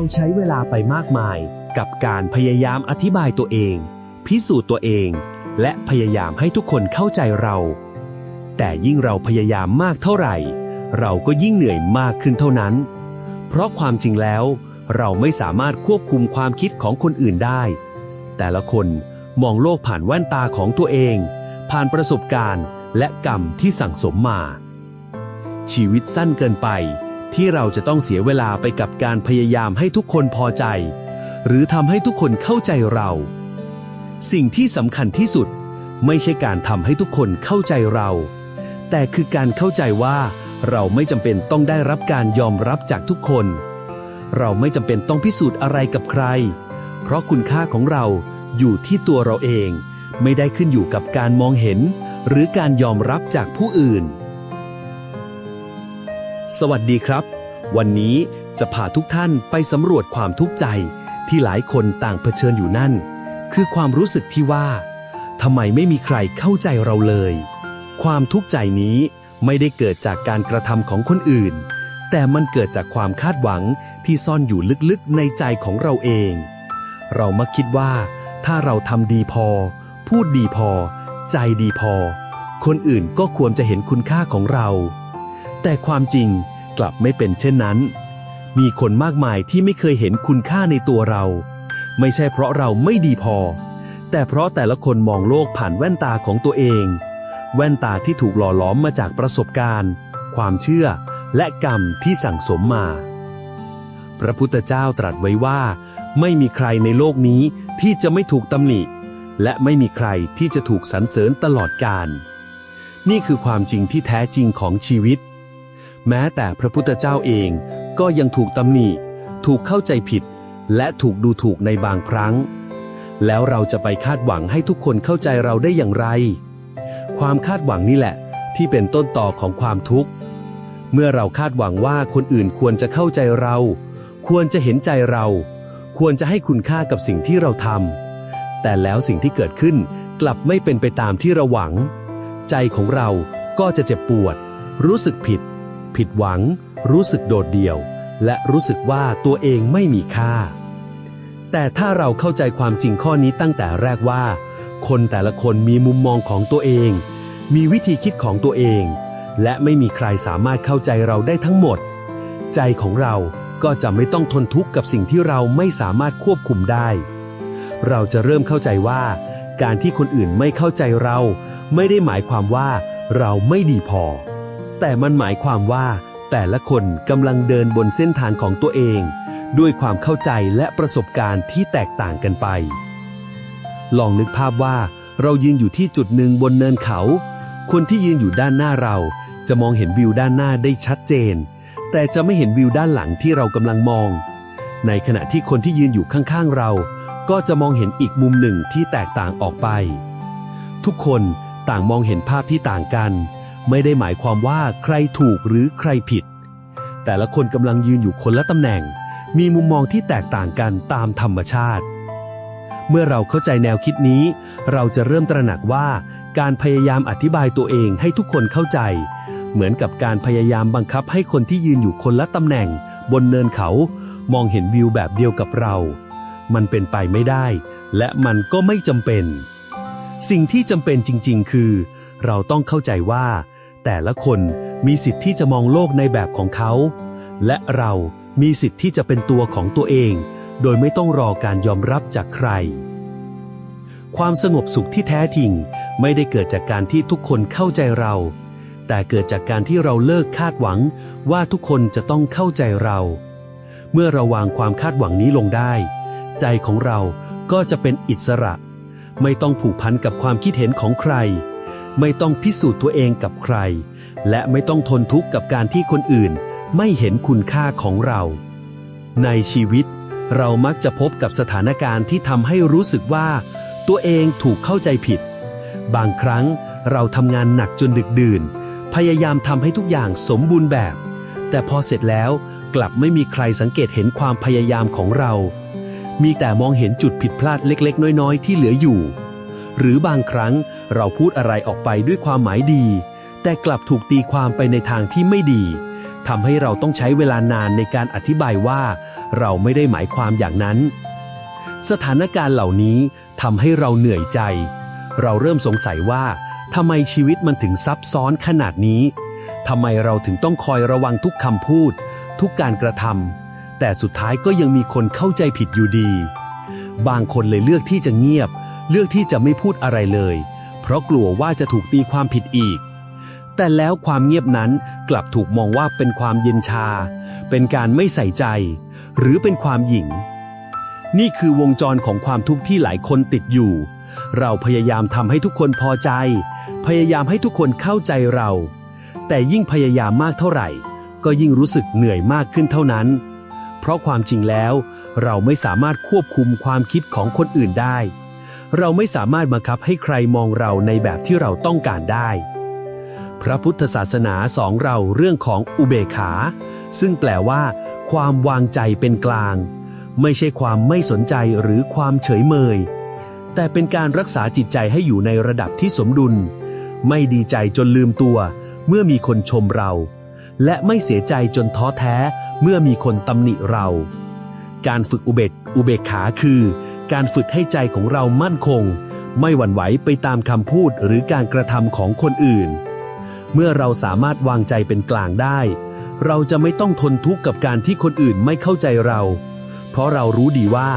เราใช้เวลาไปมากมาย กับการพยายามอธิบายตัวเอง พิสูจน์ตัวเอง และพยายามให้ทุกคนเข้าใจเรา แต่ยิ่งเราพยายามมากเท่าไหร่ เราก็ยิ่งเหนื่อยมากขึ้นเท่านั้น เพราะความจริงแล้ว เราไม่สามารถควบคุมความคิดของคนอื่นได้ แต่ละคนมองโลกผ่านแว่นตาของตัวเอง ผ่านประสบการณ์ และกรรมที่สั่งสมมา ชีวิตสั้นเกินไป ที่เราจะต้องเสียเวลาไปกับการพยายามให้ทุกคนพอใจ หรือทำให้ทุกคนเข้าใจเรา สิ่งที่สำคัญที่สุด ไม่ใช่การทำให้ทุกคนเข้าใจเรา แต่คือการเข้าใจว่า เราไม่จำเป็นต้องได้รับการยอมรับจากทุกคน เราไม่จำเป็นต้องพิสูจน์อะไรกับใคร เพราะคุณค่าของเราอยู่ที่ตัวเราเอง ไม่ได้ขึ้นอยู่กับการมองเห็น หรือการยอมรับจากผู้อื่น สวัสดีครับ วันนี้จะพาทุกท่านไปสำรวจความทุกข์ใจที่หลายคนต่างเผชิญอยู่นั่น คือความรู้สึกที่ว่าทำไมไม่มีใครเข้าใจเราเลย ความทุกข์ใจนี้ไม่ได้เกิดจากการกระทำของคนอื่น แต่มันเกิดจากความคาดหวังที่ซ่อนอยู่ลึกๆในใจของเราเอง เรามักคิดว่า ถ้าเราทำดีพอ พูดดีพอ ใจดีพอ คนอื่นก็ควรจะเห็นคุณค่าของเรา แต่ความจริงกลับไม่เป็นเช่นนั้น มีคนมากมายที่ไม่เคยเห็นคุณค่าในตัวเรา ไม่ใช่เพราะเราไม่ดีพอ แต่เพราะแต่ละคนมองโลกผ่านแว่นตาของตัวเอง แว่นตาที่ถูกหล่อหลอมมาจากประสบการณ์ ความเชื่อ และกรรมที่สั่งสมมา พระพุทธเจ้าตรัสไว้ว่า ไม่มีใครในโลกนี้ที่จะไม่ถูกตำหนิ และไม่มีใครที่จะถูกสรรเสริญตลอดกาลนี่คือความจริงที่แท้จริงของชีวิต แม้แต่พระพุทธเจ้าเองก็ยังถูกตำหนิ ถูกเข้าใจผิด และถูกดูถูกในบางครั้ง แล้วเราจะไปคาดหวังให้ทุกคนเข้าใจเราได้อย่างไร ความคาดหวังนี่แหละ ที่เป็นต้นต่อของความทุกข์ เมื่อเราคาดหวังว่าคนอื่นควรจะเข้าใจเรา ควรจะเห็นใจเรา ควรจะให้คุณค่ากับสิ่งที่เราทำแต่แล้วสิ่งที่เกิดขึ้นกลับไม่เป็นไปตามที่เราหวัง ใจของเราก็จะเจ็บปวด รู้สึกผิด ผิดหวัง รู้สึกโดดเดี่ยว และรู้สึกว่าตัวเองไม่มีค่า แต่ถ้าเราเข้าใจความจริงข้อนี้ตั้งแต่แรกว่า คนแต่ละคนมีมุมมองของตัวเอง มีวิธีคิดของตัวเอง และไม่มีใครสามารถเข้าใจเราได้ทั้งหมด ใจของเราก็จะไม่ต้องทนทุกข์กับสิ่งที่เราไม่สามารถควบคุมได้ เราจะเริ่มเข้าใจว่า การที่คนอื่นไม่เข้าใจเรา ไม่ได้หมายความว่าเราไม่ดีพอ แต่มันหมายความว่า แต่ละคนกำลังเดินบนเส้นทางของตัวเอง ด้วยความเข้าใจและประสบการณ์ที่แตกต่างกันไป ลองนึกภาพว่า เรายืนอยู่ที่จุดหนึ่งบนเนินเขา คนที่ยืนอยู่ด้านหน้าเรา จะมองเห็นวิวด้านหน้าได้ชัดเจน แต่จะไม่เห็นวิวด้านหลังที่เรากำลังมอง ในขณะที่คนที่ยืนอยู่ข้างๆเรา ก็จะมองเห็นอีกมุมหนึ่งที่แตกต่างออกไป ทุกคนต่างมองเห็นภาพที่ต่างกัน ไม่ได้หมายความว่าใครถูกหรือใครผิด แต่ละคนกำลังยืนอยู่คนละตำแหน่ง มีมุมมองที่แตกต่างกันตามธรรมชาติ เมื่อเราเข้าใจแนวคิดนี้ เราจะเริ่มตระหนักว่า การพยายามอธิบายตัวเองให้ทุกคนเข้าใจ เหมือนกับการพยายามบังคับให้คนที่ยืนอยู่คนละตำแหน่ง บนเนินเขา มองเห็นวิวแบบเดียวกับเรา มันเป็นไปไม่ได้ และมันก็ไม่จำเป็นสิ่งที่จำเป็นจริง ๆ คือ เราต้องเข้าใจว่า แต่ละคนมีสิทธิ์ที่จะมองโลกในแบบของเขา และเรามีสิทธิ์ที่จะเป็นตัวของตัวเอง โดยไม่ต้องรอการยอมรับจากใคร ความสงบสุขที่แท้จริง ไม่ได้เกิดจากการที่ทุกคนเข้าใจเรา แต่เกิดจากการที่เราเลิกคาดหวังว่าทุกคนจะต้องเข้าใจเรา เมื่อเราวางความคาดหวังนี้ลงได้ ใจของเราก็จะเป็นอิสระ ไม่ต้องผูกพันกับความคิดเห็นของใคร ไม่ต้องพิสูจน์ตัวเองกับใคร และไม่ต้องทนทุกข์กับการที่คนอื่น ไม่เห็นคุณค่าของเรา ในชีวิต เรามักจะพบกับสถานการณ์ที่ทำให้รู้สึกว่า ตัวเองถูกเข้าใจผิด บางครั้งเราทำงานหนักจนดึกดื่น พยายามทำให้ทุกอย่างสมบูรณ์แบบ แต่พอเสร็จแล้วกลับไม่มีใครสังเกตเห็นความพยายามของเรา มีแต่มองเห็นจุดผิดพลาดเล็ก ๆ น้อย ๆ ที่เหลืออยู่ หรือบางครั้งเราพูดอะไรออกไปด้วยความหมายดี แต่กลับถูกตีความไปในทางที่ไม่ดีทำให้เราต้องใช้เวลานานในการอธิบายว่า เราไม่ได้หมายความอย่างนั้น สถานการณ์เหล่านี้ทำให้เราเหนื่อยใจ เราเริ่มสงสัยว่าทำไมชีวิตมันถึงซับซ้อนขนาดนี้ทำไมเราถึงต้องคอยระวังทุกคำพูด ทุกการกระทำแต่สุดท้ายก็ยังมีคนเข้าใจผิดอยู่ดี บางคนเลยเลือกที่จะเงียบ เลือกที่จะไม่พูดอะไรเลย เพราะกลัวว่าจะถูกตีความผิดอีก แต่แล้วความเงียบนั้นกลับถูกมองว่าเป็นความเย็นชา เป็นการไม่ใส่ใจ หรือเป็นความหยิ่ง นี่คือวงจรของความทุกข์ที่หลายคนติดอยู่ เราพยายามทำให้ทุกคนพอใจ พยายามให้ทุกคนเข้าใจเรา แต่ยิ่งพยายามมากเท่าไหร่ ก็ยิ่งรู้สึกเหนื่อยมากขึ้นเท่านั้น เพราะความจริงแล้ว เราไม่สามารถควบคุมความคิดของคนอื่นได้ เราไม่สามารถบังคับให้ใครมองเราในแบบที่เราต้องการได้ พระพุทธศาสนาสองเราเรื่องของอุเบกขา ซึ่งแปลว่า ความวางใจเป็นกลาง ไม่ใช่ความไม่สนใจหรือความเฉยเมย แต่เป็นการรักษาจิตใจให้อยู่ในระดับที่สมดุล ไม่ดีใจจนลืมตัว เมื่อมีคนชมเรา และไม่เสียใจจนท้อแท้เมื่อมีคนตำหนิเรา การฝึกอุเบกอุเบกขาคือ การฝึกให้ใจของเรามั่นคง ไม่หวั่นไหวไปตามคำพูดหรือการกระทำของคนอื่น เมื่อเราสามารถวางใจเป็นกลางได้ เราจะไม่ต้องทนทุกข์กับการที่คนอื่นไม่เข้าใจเรา เพราะเรารู้ดีว่า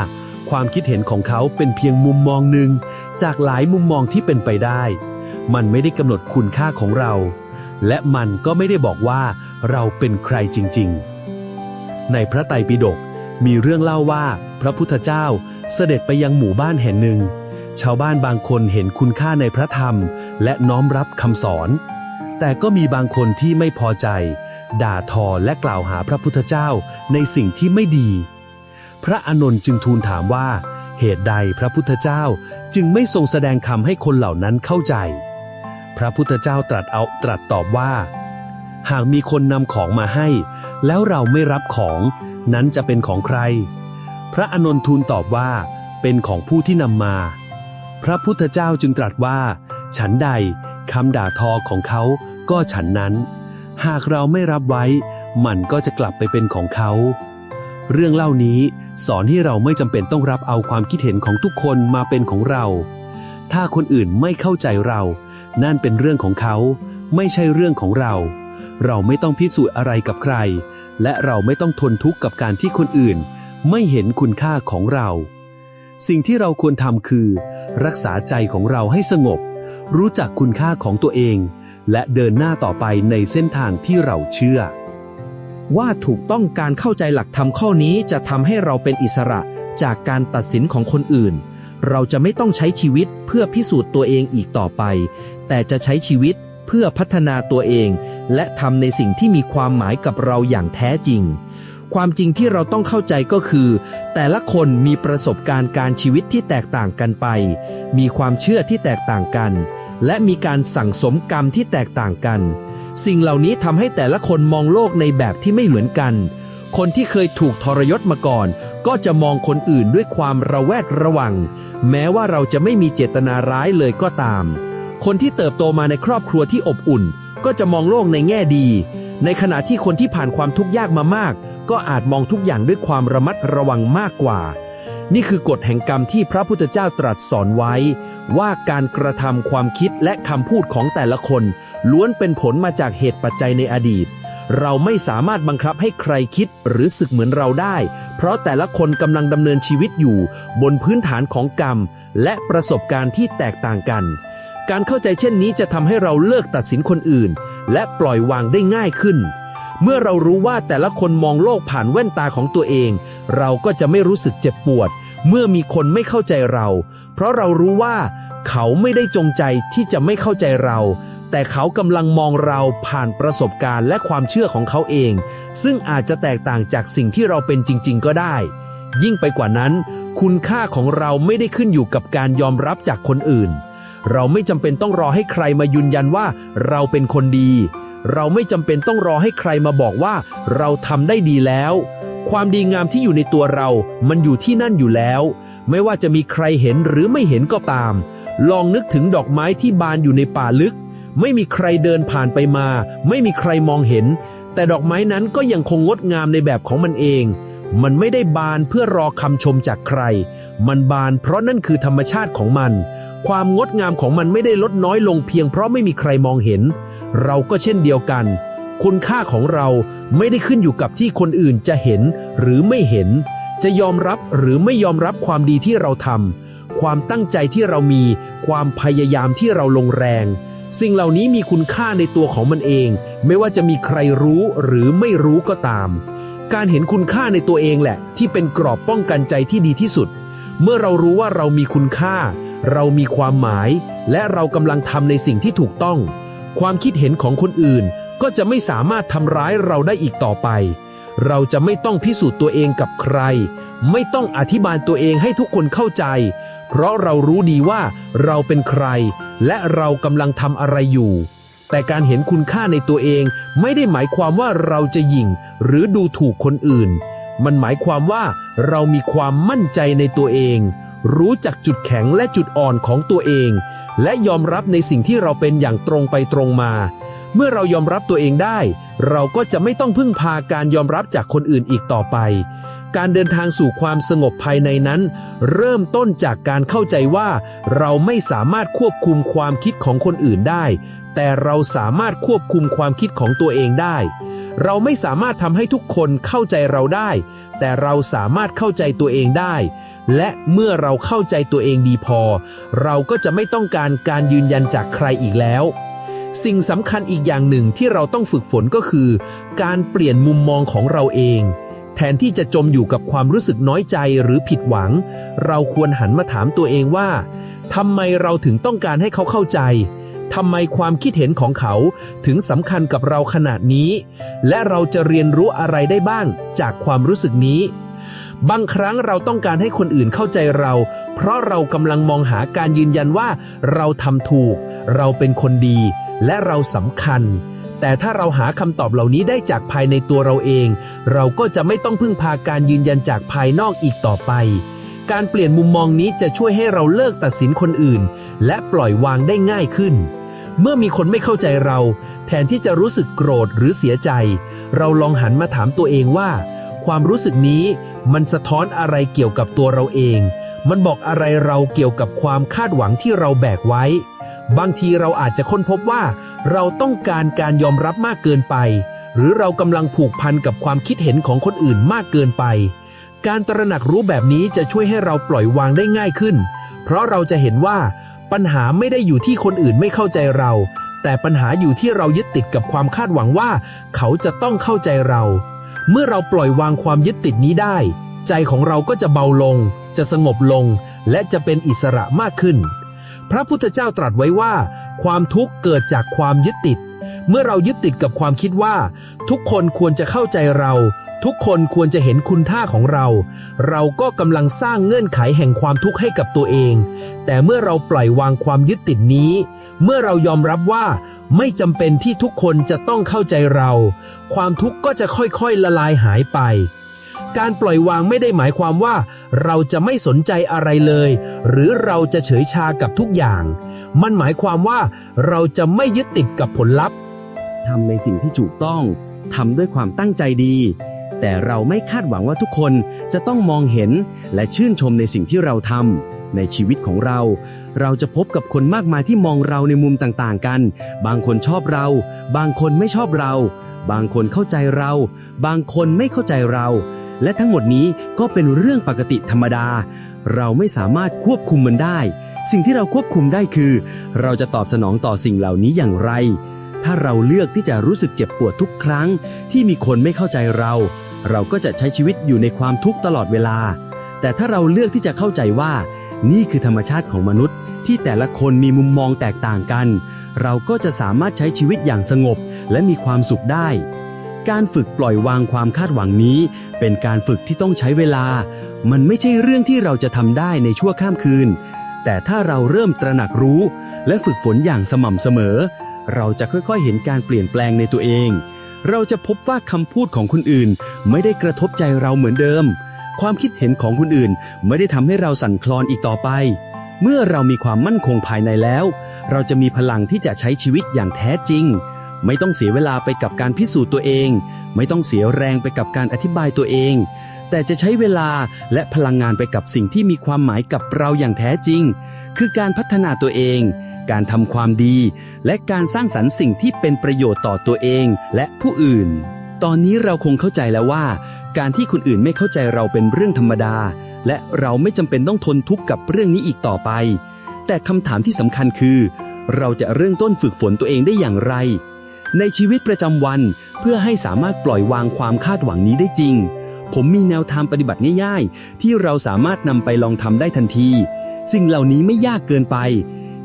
ความคิดเห็นของเขาเป็นเพียงมุมมองหนึ่งจากหลายมุมมองที่เป็นไปได้ มันไม่ได้กำหนดคุณค่าของเรา และมันก็ไม่ได้บอกว่าเราเป็นใครจริง ๆ ในพระไตรปิฎกมีเรื่องเล่าว่า พระพุทธเจ้าเสด็จไปยังหมู่บ้านแห่งหนึ่ง ชาวบ้านบางคนเห็นคุณค่าในพระธรรม และน้อมรับคำสอน แต่ก็มีบางคนที่ไม่พอใจ ด่าทอและกล่าวหาพระพุทธเจ้าในสิ่งที่ไม่ดี พระอานนท์จึงทูลถามว่า เหตุใดพระพุทธเจ้าจึงไม่ทรงแสดงคำให้คนเหล่านั้นเข้าใจ พระพุทธเจ้าตรัสเอาตรัสตอบว่า หากมีคนนำของมาให้ แล้วเราไม่รับของนั้นจะเป็นของใคร พระอนนทูลตอบว่า เป็นของผู้ที่นำมา พระพุทธเจ้าจึงตรัสว่า ฉันใดคำด่าทอของเขาก็ฉันนั้น หากเราไม่รับไว้ มันก็จะกลับไปเป็นของเขา เรื่องเล่านี้สอนให้เราไม่จำเป็นต้องรับเอาความคิดเห็นของทุกคนมาเป็นของเรา ถ้าคนอื่นไม่เข้าใจเรา นั่นเป็นเรื่องของเขา ไม่ใช่เรื่องของเรา เราไม่ต้องพิสูจน์อะไรกับใคร และเราไม่ต้องทนทุกข์กับการที่คนอื่น ไม่เห็นคุณค่าของเรา สิ่งที่เราควรทำคือ รักษาใจของเราให้สงบ รู้จักคุณค่าของตัวเอง และเดินหน้าต่อไปในเส้นทางที่เราเชื่อ ว่าถูกต้องการเข้าใจหลักธรรมข้อนี้จะทำให้เราเป็นอิสระจากการตัดสินของคนอื่น เราจะไม่ต้องใช้ชีวิตเพื่อพิสูจน์ตัวเองอีกต่อไป แต่จะใช้ชีวิตเพื่อพัฒนาตัวเอง และทำในสิ่งที่มีความหมายกับเราอย่างแท้จริง ความจริงที่เราต้องเข้าใจก็คือ แต่ละคนมีประสบการณ์การชีวิตที่แตกต่างกันไป มีความเชื่อที่แตกต่างกัน และมีการสั่งสมกรรมที่แตกต่างกัน สิ่งเหล่านี้ทำให้แต่ละคนมองโลกในแบบที่ไม่เหมือนกัน คนที่เคยถูกทรยศมาก่อน ก็จะมองคนอื่นด้วยความระแวดระวัง แม้ว่าเราจะไม่มีเจตนาร้ายเลยก็ตาม คนที่เติบโตมาในครอบครัวที่อบอุ่น ก็จะมองโลกในแง่ดี ในขณะที่คนที่ผ่านความทุกข์ยากมามาก ก็อาจมองทุกอย่างด้วยความระมัดระวังมากกว่า นี่คือกฎแห่งกรรมที่พระพุทธเจ้าตรัสสอนไว้ ว่าการกระทำความคิดและคำพูดของแต่ละคน ล้วนเป็นผลมาจากเหตุปัจจัยในอดีต เราไม่สามารถบังคับให้ใครคิดหรือสึกเหมือนเราได้ เพราะแต่ละคนกำลังดำเนินชีวิตอยู่ บนพื้นฐานของกรรม และประสบการณ์ที่แตกต่างกัน การเข้าใจเช่นนี้จะทำให้เราเลิกตัดสินคนอื่น และปล่อยวางได้ง่ายขึ้น เมื่อเรารู้ว่าแต่ละคนมองโลกผ่านแว่นตาของตัวเอง เราก็จะไม่รู้สึกเจ็บปวด เมื่อมีคนไม่เข้าใจเรา เพราะเรารู้ว่า เขาไม่ได้จงใจที่จะไม่เข้าใจเรา แต่เขากำลังมองเราผ่านประสบการณ์และความเชื่อของเขาเอง ซึ่งอาจจะแตกต่างจากสิ่งที่เราเป็นจริง ๆ ก็ได้ยิ่งไปกว่านั้น คุณค่าของเราไม่ได้ขึ้นอยู่กับการยอมรับจากคนอื่น เราไม่จำเป็นต้องรอให้ใครมายืนยันว่าเราเป็นคนดี เราไม่จำเป็นต้องรอให้ใครมาบอกว่า เราทำได้ดีแล้ว ความดีงามที่อยู่ในตัวเรา มันอยู่ที่นั่นอยู่แล้ว ไม่ว่าจะมีใครเห็นหรือไม่เห็นก็ตาม ลองนึกถึงดอกไม้ที่บานอยู่ในป่าลึก ไม่มีใครเดินผ่านไปมา ไม่มีใครมองเห็น แต่ดอกไม้นั้นก็ยังคงงดงามในแบบของมันเอง มันไม่ได้บานเพื่อรอคำชมจากใคร มันบานเพราะนั่นคือธรรมชาติของมัน ความงดงามของมันไม่ได้ลดน้อยลงเพียงเพราะไม่มีใครมองเห็น เราก็เช่นเดียวกัน คุณค่าของเราไม่ได้ขึ้นอยู่กับที่คนอื่นจะเห็นหรือไม่เห็น จะยอมรับหรือไม่ยอมรับความดีที่เราทำ ความตั้งใจที่เรามี ความพยายามที่เราลงแรง สิ่งเหล่านี้มีคุณค่าในตัวของมันเอง ไม่ว่าจะมีใครรู้หรือไม่รู้ก็ตาม การเห็นคุณค่าในตัวเองแหละ ที่เป็นกรอบป้องกันใจที่ดีที่สุด เมื่อเรารู้ว่าเรามีคุณค่า เรามีความหมาย และเรากำลังทำในสิ่งที่ถูกต้อง ความคิดเห็นของคนอื่น ก็จะไม่สามารถทำร้ายเราได้อีกต่อไป เราจะไม่ต้องพิสูจน์ตัวเองกับใคร ไม่ต้องอธิบายตัวเองให้ทุกคนเข้าใจ เพราะเรารู้ดีว่าเราเป็นใคร และเรากำลังทำอะไรอยู่ แต่การเห็นคุณค่าในตัวเองไม่ได้หมายความว่าเราจะหยิ่ง หรือดูถูกคนอื่น มันหมายความว่าเรามีความมั่นใจในตัวเอง รู้จักจุดแข็งและจุดอ่อนของตัวเอง และยอมรับในสิ่งที่เราเป็นอย่างตรงไปตรงมา เมื่อเรายอมรับตัวเองได้ เราก็จะไม่ต้องพึ่งพาการยอมรับจากคนอื่นอีกต่อไป การเดินทางสู่ความสงบภายในนั้น เริ่มต้นจากการเข้าใจว่า เราไม่สามารถควบคุมความคิดของคนอื่นได้ แต่เราสามารถควบคุมความคิดของตัวเองได้ เราไม่สามารถทำให้ทุกคนเข้าใจเราได้ แต่เราสามารถเข้าใจตัวเองได้ และเมื่อเราเข้าใจตัวเองดีพอ เราก็จะไม่ต้องการการยืนยันจากใครอีกแล้ว สิ่งสำคัญอีกอย่างหนึ่งที่เราต้องฝึกฝนก็คือ การเปลี่ยนมุมมองของเราเองแทนที่จะจมอยู่กับความรู้สึกน้อยใจหรือผิดหวัง เราควรหันมาถามตัวเองว่าทำไมเราถึงต้องการให้เขาเข้าใจ ทำไมความคิดเห็นของเขาถึงสำคัญกับเราขนาดนี้ และเราจะเรียนรู้อะไรได้บ้างจากความรู้สึกนี้ บางครั้งเราต้องการให้คนอื่นเข้าใจเรา เพราะเรากำลังมองหาการยืนยันว่า เราทำถูก เราเป็นคนดี และเราสำคัญแต่ถ้าเราหาคำตอบเหล่านี้ได้จากภายในตัวเราเอง เราก็จะไม่ต้องพึ่งพาการยืนยันจากภายนอกอีกต่อไป การเปลี่ยนมุมมองนี้จะช่วยให้เราเลิกตัดสินคนอื่น และปล่อยวางได้ง่ายขึ้น เมื่อมีคนไม่เข้าใจเรา แทนที่จะรู้สึกโกรธหรือเสียใจ เราลองหันมาถามตัวเองว่า ความรู้สึกนี้มันสะท้อนอะไรเกี่ยวกับตัวเราเอง มันบอกอะไรเราเกี่ยวกับความคาดหวังที่เราแบกไว้ บางทีเราอาจจะค้นพบว่า เราต้องการการยอมรับมากเกินไป หรือเรากำลังผูกพันกับความคิดเห็นของคนอื่นมากเกินไป การตระหนักรู้แบบนี้จะช่วยให้เราปล่อยวางได้ง่ายขึ้น เพราะเราจะเห็นว่า ปัญหาไม่ได้อยู่ที่คนอื่นไม่เข้าใจเรา แต่ปัญหาอยู่ที่เรายึดติดกับความคาดหวังว่า เขาจะต้องเข้าใจเรา เมื่อเราปล่อยวางความยึดติดนี้ได้ ใจของเราก็จะเบาลง จะสงบลง และจะเป็นอิสระมากขึ้น พระพุทธเจ้าตรัสไว้ว่า ความทุกข์เกิดจากความยึดติด เมื่อเรายึดติดกับความคิดว่า ทุกคนควรจะเข้าใจเรา ทุกคนควรจะเห็นคุณค่าของเรา เราก็กำลังสร้างเงื่อนไขแห่งความทุกข์ให้กับตัวเอง แต่เมื่อเราปล่อยวางความยึดติดนี้ เมื่อเรายอมรับว่าไม่จำเป็นที่ทุกคนจะต้องเข้าใจเรา ความทุกข์ก็จะค่อยๆละลายหายไป การปล่อยวางไม่ได้หมายความว่า เราจะไม่สนใจอะไรเลย หรือเราจะเฉยชากับทุกอย่าง มันหมายความว่าเราจะไม่ยึดติดกับผลลัพธ์ทำในสิ่งที่ถูกต้องทำด้วยความตั้งใจดี แต่เราไม่คาดหวังว่าทุกคนจะต้องมองเห็นและชื่นชมในสิ่งที่เราทำในชีวิตของเรา เราจะพบกับคนมากมายที่มองเราในมุมต่างๆกัน บางคนชอบเรา บางคนไม่ชอบเรา บางคนเข้าใจเรา บางคนไม่เข้าใจเรา และทั้งหมดนี้ก็เป็นเรื่องปกติธรรมดา เราไม่สามารถควบคุมมันได้ สิ่งที่เราควบคุมได้คือ เราจะตอบสนองต่อสิ่งเหล่านี้อย่างไรถ้าเราเลือกที่จะรู้สึกเจ็บปวดทุกครั้ง ที่มีคนไม่เข้าใจเรา เราก็จะใช้ชีวิตอยู่ในความทุกข์ตลอดเวลา แต่ถ้าเราเลือกที่จะเข้าใจว่า นี่คือธรรมชาติของมนุษย์ ที่แต่ละคนมีมุมมองแตกต่างกัน เราก็จะสามารถใช้ชีวิตอย่างสงบและมีความสุขได้ การฝึกปล่อยวางความคาดหวังนี้ เป็นการฝึกที่ต้องใช้เวลา มันไม่ใช่เรื่องที่เราจะทำได้ในชั่วข้ามคืน แต่ถ้าเราเริ่มตระหนักรู้ และฝึกฝนอย่างสม่ำเสมอ เราจะค่อยๆ เห็นการเปลี่ยนแปลงในตัวเอง เราจะพบว่าคำพูดของคนอื่น ไม่ได้กระทบใจเราเหมือนเดิม ความคิดเห็นของคนอื่นไม่ได้ทำให้เราสั่นคลอนอีกต่อไป เมื่อเรามีความมั่นคงภายในแล้ว เราจะมีพลังที่จะใช้ชีวิตอย่างแท้จริง ไม่ต้องเสียเวลาไปกับการพิสูจน์ตัวเอง ไม่ต้องเสียแรงไปกับการอธิบายตัวเอง แต่จะใช้เวลาและพลังงานไปกับสิ่งที่มีความหมายกับเราอย่างแท้จริง คือการพัฒนาตัวเอง การทำความดี และการสร้างสรรค์สิ่งที่เป็นประโยชน์ต่อตัวเองและผู้อื่น ตอนนี้เราคงเข้าใจแล้วว่า การที่คนอื่นไม่เข้าใจเราเป็นเรื่องธรรมดา และเราไม่จำเป็นต้องทนทุกข์กับเรื่องนี้อีกต่อไป แต่คำถามที่สำคัญคือ เราจะเริ่มต้นฝึกฝนตัวเองได้อย่างไร ในชีวิตประจำวันเพื่อให้สามารถปล่อยวางความคาดหวังนี้ได้จริง ผมมีแนวทางปฏิบัติง่ายๆ ที่เราสามารถนำไปลองทำได้ทันที สิ่งเหล่านี้ไม่ยากเกินไป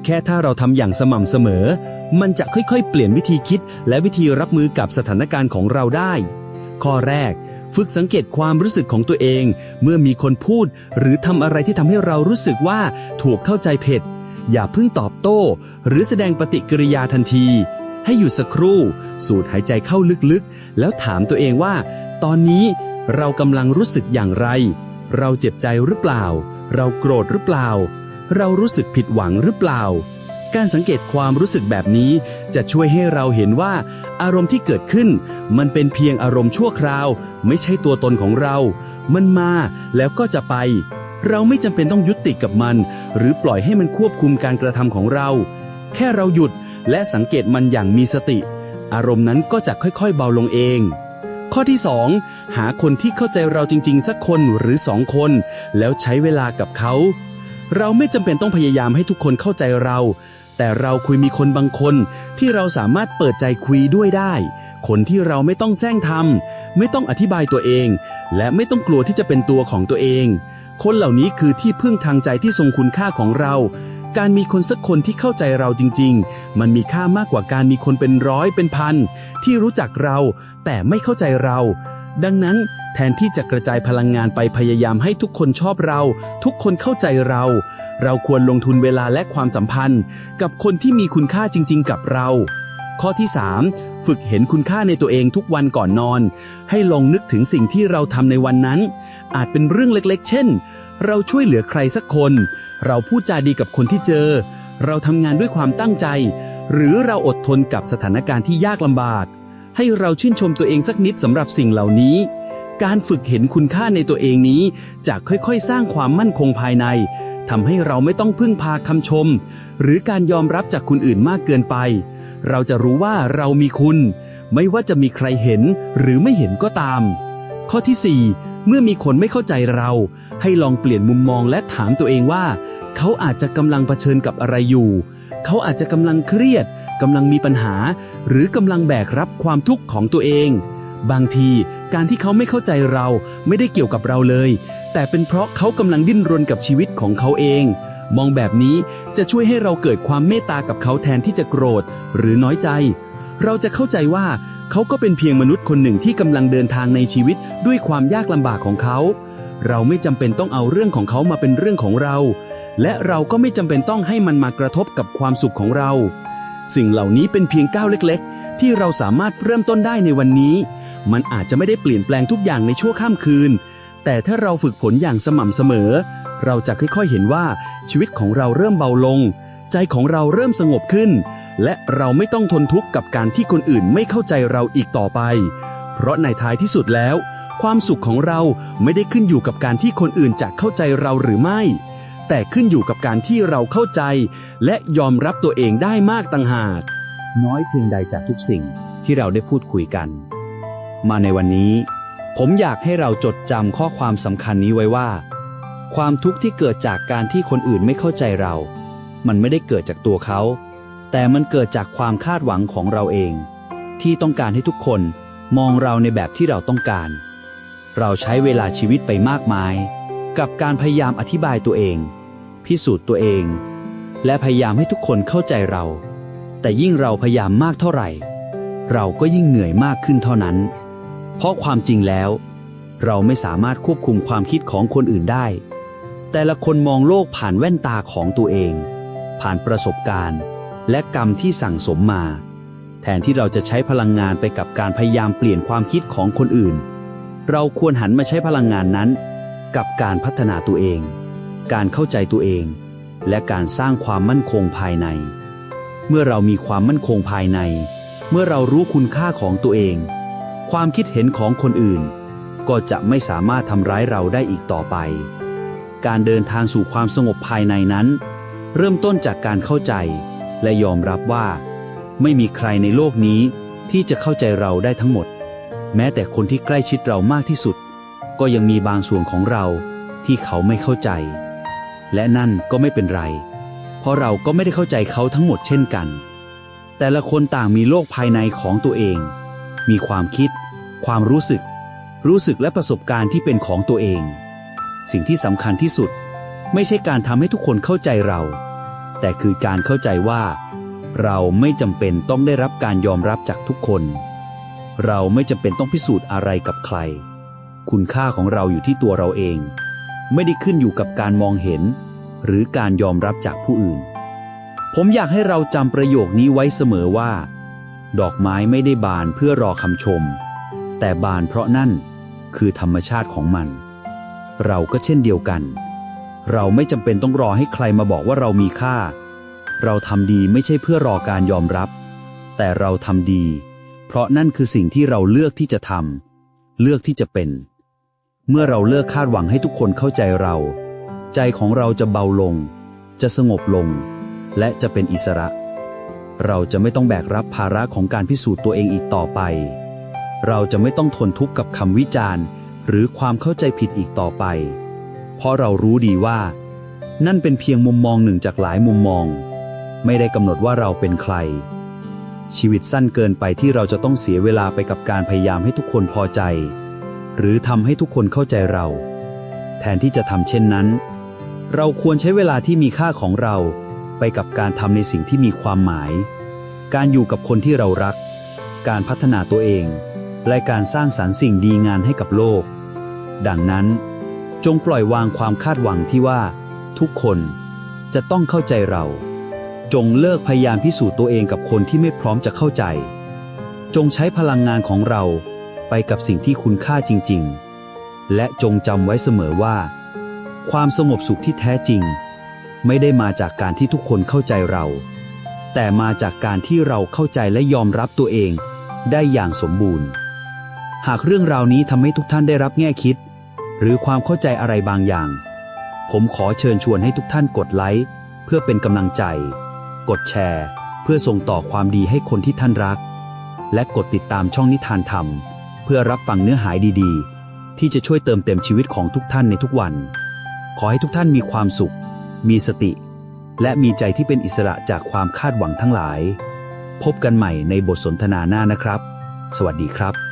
แค่ถ้าเราทำอย่างสม่ำเสมอ มันจะค่อยๆ เปลี่ยนวิธีคิด และวิธีรับมือกับสถานการณ์ของเราได้ ข้อแรก ฝึกสังเกตความรู้สึกของตัวเอง เมื่อมีคนพูด หรือทำอะไรที่ทำให้เรารู้สึกว่าถูกเข้าใจผิดอย่าเพิ่งตอบโต้ หรือแสดงปฏิกิริยาทันที ให้หยุดสักครู่ สูดหายใจเข้าลึกๆ แล้วถามตัวเองว่า ตอนนี้เรากำลังรู้สึกอย่างไร เราเจ็บใจหรือเปล่า เราโกรธหรือเปล่า เรารู้สึกผิดหวังหรือเปล่า การสังเกตความรู้สึกแบบนี้ จะช่วยให้เราเห็นว่า อารมณ์ที่เกิดขึ้น มันเป็นเพียงอารมณ์ชั่วคราว ไม่ใช่ตัวตนของเรา มันมาแล้วก็จะไป เราไม่จำเป็นต้องยุติกับมัน หรือปล่อยให้มันควบคุมการกระทำของเรา แค่เราหยุดและสังเกตมันอย่างมีสติ อารมณ์นั้นก็จะค่อยๆ เบาลงเองข้อที่ 2 หาคนที่เข้าใจเราจริง ๆ สักคนหรือสองคน แล้วใช้เวลากับเขา เราไม่จำเป็นต้องพยายามให้ทุกคนเข้าใจเรา แต่เราคุยมีคนบางคน ที่เราสามารถเปิดใจคุยด้วยได้ คนที่เราไม่ต้องแซงทำไม่ต้องอธิบายตัวเอง และไม่ต้องกลัวที่จะเป็นตัวของตัวเอง คนเหล่านี้คือที่พึ่งทางใจที่ทรงคุณค่าของเรา การมีคนสักคนที่เข้าใจเราจริง ๆ มันมีค่ามากกว่าการมีคนเป็นร้อยเป็นพันที่รู้จักเรา แต่ไม่เข้าใจเรา ดังนั้น แทนที่จะกระจายพลังงานไปพยายามให้ทุกคนชอบเรา ทุกคนเข้าใจเรา เราควรลงทุนเวลาและความสัมพันธ์ กับคนที่มีคุณค่าจริง ๆ กับเรา ข้อที่ 3 ฝึกเห็นคุณค่าในตัวเองทุกวันก่อนนอน ให้ลองนึกถึงสิ่งที่เราทำในวันนั้น อาจเป็นเรื่องเล็กๆ เช่น เราช่วยเหลือใครสักคน เราพูดจาดีกับคนที่เจอ เราทำงานด้วยความตั้งใจ หรือเราอดทนกับสถานการณ์ที่ยากลำบากให้เราชื่นชมตัวเองสักนิดสำหรับสิ่งเหล่านี้ การฝึกเห็นคุณค่าในตัวเองนี้จะค่อยๆ สร้างความมั่นคงภายในทำให้เราไม่ต้องพึ่งพาคำชม หรือการยอมรับจากคนอื่นมากเกินไป เราจะรู้ว่าเรามีคุณ ไม่ว่าจะมีใครเห็นหรือไม่เห็นก็ตาม ข้อที่ 4 เมื่อมีคนไม่เข้าใจเรา ให้ลองเปลี่ยนมุมมองและถามตัวเองว่า เขาอาจจะกำลังเผชิญกับอะไรอยู่ เขาอาจจะกำลังเครียดกำลังมีปัญหา หรือกำลังแบกรับความทุกข์ของตัวเอง บางที การที่เขาไม่เข้าใจเราไม่ได้เกี่ยวกับเราเลย แต่เป็นเพราะเขากำลังดิ้นรนกับชีวิตของเขาเอง มองแบบนี้จะช่วยให้เราเกิดความเมตตากับเขาแทนที่จะโกรธ หรือน้อยใจ เราจะเข้าใจว่าเขาก็เป็นเพียงมนุษย์คนหนึ่งที่กำลังเดินทางในชีวิตด้วยความยากลำบากของเขา เราไม่จำเป็นต้องเอาเรื่องของเขามาเป็นเรื่องของเรา และเราก็ไม่จำเป็นต้องให้มันมากระทบกับความสุขของเรา สิ่งเหล่านี้เป็นเพียงก้าวเล็กๆ ที่เราสามารถเริ่มต้นได้ในวันนี้ มันอาจจะไม่ได้เปลี่ยนแปลงทุกอย่างในชั่วข้ามคืน แต่ถ้าเราฝึกฝนอย่างสม่ำเสมอ เราจะค่อยๆเห็นว่าชีวิตของเราเริ่มเบาลง ใจของเราเริ่มสงบขึ้น และเราไม่ต้องทนทุกข์กับการที่คนอื่นไม่เข้าใจเราอีกต่อไป เพราะในท้ายที่สุดแล้ว ความสุขของเราไม่ได้ขึ้นอยู่กับการที่คนอื่นจะเข้าใจเราหรือไม่ แต่ขึ้นอยู่กับการที่เราเข้าใจ และยอมรับตัวเองได้มากต่างหาก น้อยเพียงใดจากทุกสิ่งที่เราได้พูดคุยกัน มาในวันนี้ ผมอยากให้เราจดจำข้อความสำคัญนี้ไว้ว่า ความทุกข์ที่เกิดจากการที่คนอื่นไม่เข้าใจเรา มันไม่ได้เกิดจากตัวเขา แต่มันเกิดจากความคาดหวังของเราเอง ที่ต้องการให้ทุกคนมองเราในแบบที่เราต้องการ เราใช้เวลาชีวิตไปมากมาย กับการพยายามอธิบายตัวเอง พิสูจน์ตัวเอง และพยายามให้ทุกคนเข้าใจเรา แต่ยิ่งเราพยายามมากเท่าไหร่ เราก็ยิ่งเหนื่อยมากขึ้นเท่านั้น เพราะความจริงแล้ว เราไม่สามารถควบคุมความคิดของคนอื่นได้ แต่ละคนมองโลกผ่านแว่นตาของตัวเอง ผ่านประสบการณ์ และกรรมที่สั่งสมมา แทนที่เราจะใช้พลังงานไปกับการพยายามเปลี่ยนความคิดของคนอื่น เราควรหันมาใช้พลังงานนั้น กับการพัฒนาตัวเอง การเข้าใจตัวเอง และการสร้างความมั่นคงภายใน เมื่อเรามีความมั่นคงภายใน เมื่อเรารู้คุณค่าของตัวเอง ความคิดเห็นของคนอื่น ก็จะไม่สามารถทำร้ายเราได้อีกต่อไป การเดินทางสู่ความสงบภายในนั้น เริ่มต้นจากการเข้าใจ และยอมรับว่า ไม่มีใครในโลกนี้ที่จะเข้าใจเราได้ทั้งหมด แม้แต่คนที่ใกล้ชิดเรามากที่สุด ก็ยังมีบางส่วนของเราที่เขาไม่เข้าใจ และนั่นก็ไม่เป็นไร เพราะเราก็ไม่ได้เข้าใจเขาทั้งหมดเช่นกัน แต่ละคนต่างมีโลกภายในของตัวเอง มีความคิด ความรู้สึก รู้สึกและประสบการณ์ที่เป็นของตัวเอง สิ่งที่สำคัญที่สุด ไม่ใช่การทำให้ทุกคนเข้าใจเรา แต่คือการเข้าใจว่า เราไม่จำเป็นต้องได้รับการยอมรับจากทุกคน เราไม่จำเป็นต้องพิสูจน์อะไรกับใคร คุณค่าของเราอยู่ที่ตัวเราเอง ไม่ได้ขึ้นอยู่กับการมองเห็น หรือการยอมรับจากผู้อื่น ผมอยากให้เราจำประโยคนี้ไว้เสมอว่า ดอกไม้ไม่ได้บานเพื่อรอคำชม แต่บานเพราะนั่นคือธรรมชาติของมัน เราก็เช่นเดียวกัน เราไม่จำเป็นต้องรอให้ใครมาบอกว่าเรามีค่า เราทำดีไม่ใช่เพื่อรอการยอมรับ แต่เราทำดี เพราะนั่นคือสิ่งที่เราเลือกที่จะทำเลือกที่จะเป็น เมื่อเราเลิกคาดหวังให้ทุกคนเข้าใจเรา ใจของเราจะเบาลง จะสงบลง และจะเป็นอิสระ เราจะไม่ต้องแบกรับภาระของการพิสูจน์ตัวเองอีกต่อไป เราจะไม่ต้องทนทุกข์กับคำวิจารณ์ หรือความเข้าใจผิดอีกต่อไป เพราะเรารู้ดีว่า นั่นเป็นเพียงมุมมองหนึ่งจากหลายมุมมอง ไม่ได้กำหนดว่าเราเป็นใคร ชีวิตสั้นเกินไปที่เราจะต้องเสียเวลาไปกับการพยายามให้ทุกคนพอใจ หรือทำให้ทุกคนเข้าใจเรา แทนที่จะทำเช่นนั้น เราควรใช้เวลาที่มีค่าของเรา ไปกับการทำในสิ่งที่มีความหมาย การอยู่กับคนที่เรารัก การพัฒนาตัวเอง และการสร้างสรรค์สิ่งดีงานให้กับโลก ดังนั้น จงปล่อยวางความคาดหวังที่ว่า ทุกคนจะต้องเข้าใจเรา จงเลิกพยายามพิสูจน์ตัวเองกับคนที่ไม่พร้อมจะเข้าใจ จงใช้พลังงานของเรา ไปกับสิ่งที่คุณค่าจริงๆ และจงจำไว้เสมอว่า ความสงบสุขที่แท้จริง ไม่ได้มาจากการที่ทุกคนเข้าใจเรา แต่มาจากการที่เราเข้าใจและยอมรับตัวเองได้อย่างสมบูรณ์ หากเรื่องราวนี้ทำให้ทุกท่านได้รับแง่คิด หรือความเข้าใจอะไรบางอย่าง ผมขอเชิญชวนให้ทุกท่านกดไลค์เพื่อเป็นกำลังใจ กดแชร์ เพื่อส่งต่อความดีให้คนที่ท่านรัก และกดติดตามช่องนิทานธรรม พื่อรับฟังเนื้อหาดีๆ ที่จะช่วยเติมเต็มชีวิตของทุกท่านในทุกวัน ขอให้ทุกท่านมีความสุข มีสติ และมีใจที่เป็นอิสระจากความคาดหวังทั้งหลาย พบกันใหม่ในบทสนทนาหน้านะครับ สวัสดีครับ